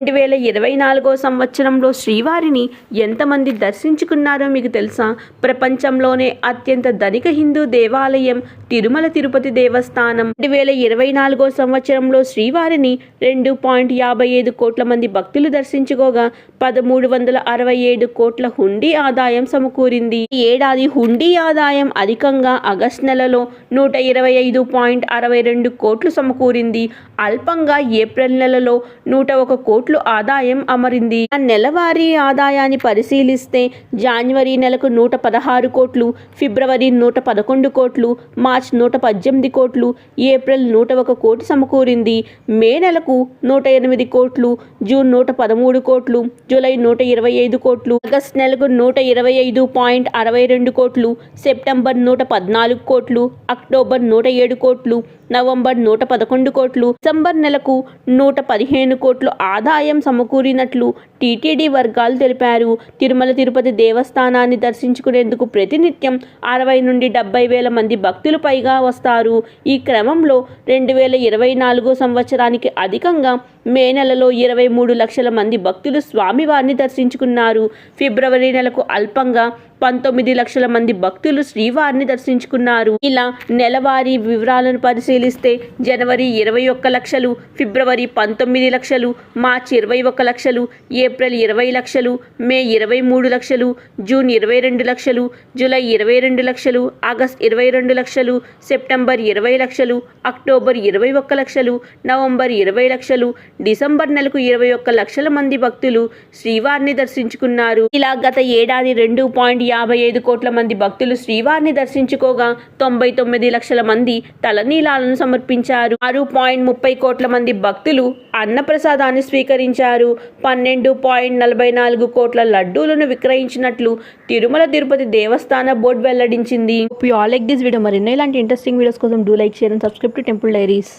రెండు వేల ఇరవై నాలుగో సంవత్సరంలో శ్రీవారిని ఎంతమంది దర్శించుకున్నారో మీకు తెలుసా? ప్రపంచంలోనే అత్యంత ధనిక హిందూ దేవాలయం తిరుమల తిరుపతి దేవస్థానం. రెండు వేల ఇరవై నాలుగో సంవత్సరంలో శ్రీవారిని రెండు పాయింట్ యాభై ఐదు కోట్ల మంది భక్తులు దర్శించుకోగా పదమూడు వందల అరవై ఏడు కోట్ల హుండీ ఆదాయం సమకూరింది. ఈ ఏడాది హుండీ ఆదాయం అధికంగా ఆగస్టు నెలలో నూట ఇరవై ఐదు పాయింట్ అరవై రెండు కోట్లు సమకూరింది. అల్పంగా ఏప్రిల్ నెలలో నూట ఒక కోట్లు ఆదాయం అమరింది. ఆ నెలవారీ ఆదాయాన్ని పరిశీలిస్తే జనవరి నెలకు నూట పదహారు కోట్లు ఫిబ్రవరి నూట పదకొండు కోట్లు మార్చ్ నూట పద్దెనిమిది కోట్లు ఏప్రిల్ నూట ఒక కోటి సమకూరింది. మే నెలకు నూట ఎనిమిది కోట్లు జూన్ నూట పదమూడు కోట్లు జూలై నూట ఇరవై ఐదు కోట్లు ఆగస్ట్ నెలకు నూట ఇరవై ఐదు పాయింట్ అరవై రెండు కోట్లు సెప్టెంబర్ నూట పద్నాలుగు కోట్లు అక్టోబర్ నూట ఏడు కోట్లు నవంబర్ నూట పదకొండు కోట్లు డిసెంబర్ నెలకు నూట పదిహేను కోట్లు ఆదాయం సమకూరినట్లు టీటీడీ వర్గాలు తెలిపారు. తిరుమల తిరుపతి దేవస్థానాన్ని దర్శించుకునేందుకు ప్రతినిత్యం అరవై నుండి డెబ్బై వేల మంది భక్తులు పైగా వస్తారు. ఈ క్రమంలో రెండు వేల ఇరవై నాలుగో సంవత్సరానికి అధికంగా మే నెలలో ఇరవై మూడు లక్షల మంది భక్తులు స్వామివారిని దర్శించుకున్నారు. ఫిబ్రవరి నెలకు అల్పంగా పంతొమ్మిది లక్షల మంది భక్తులు శ్రీవారిని దర్శించుకున్నారు. ఇలా నెలవారీ వివరాలను పరిశీలిస్తే జనవరి ఇరవై ఒక్క లక్షలు ఫిబ్రవరి పంతొమ్మిది లక్షలు మార్చి ఇరవై ఒక్క లక్షలు ఏప్రిల్ ఇరవై లక్షలు మే ఇరవై మూడు లక్షలు జూన్ ఇరవై రెండు లక్షలు జూలై ఇరవై రెండు లక్షలు ఆగస్ట్ ఇరవై రెండు లక్షలు సెప్టెంబర్ ఇరవై లక్షలు అక్టోబర్ ఇరవై ఒక్క లక్షలు నవంబర్ ఇరవై లక్షలు డిసెంబర్ నెలకు ఇరవై ఒక్క లక్షల మంది భక్తులు శ్రీవారిని దర్శించుకున్నారు. ఇలా గత ఏడాది రెండు పాయింట్ యాభై ఐదు కోట్ల మంది భక్తులు శ్రీవారిని దర్శించుకోగా తొంభై తొమ్మిది లక్షల మంది తలనీలాలను సమర్పించారు. ఆరు పాయింట్ ముప్పై కోట్ల మంది భక్తులు అన్నప్రసాదాన్ని స్వీకరించారు. పన్నెండు పాయింట్ నలభై నాలుగు కోట్ల లడ్డూలను విక్రయించినట్లు తిరుమల తిరుపతి దేవస్థాన బోర్డు వెల్లడించింది. ఆల్ లైక్ దిస్ వీడియో మరిన్నో ఇలాంటి ఇంట్రెస్టింగ్ వీడియోస్ కోసం do like share and subscribe to temple diaries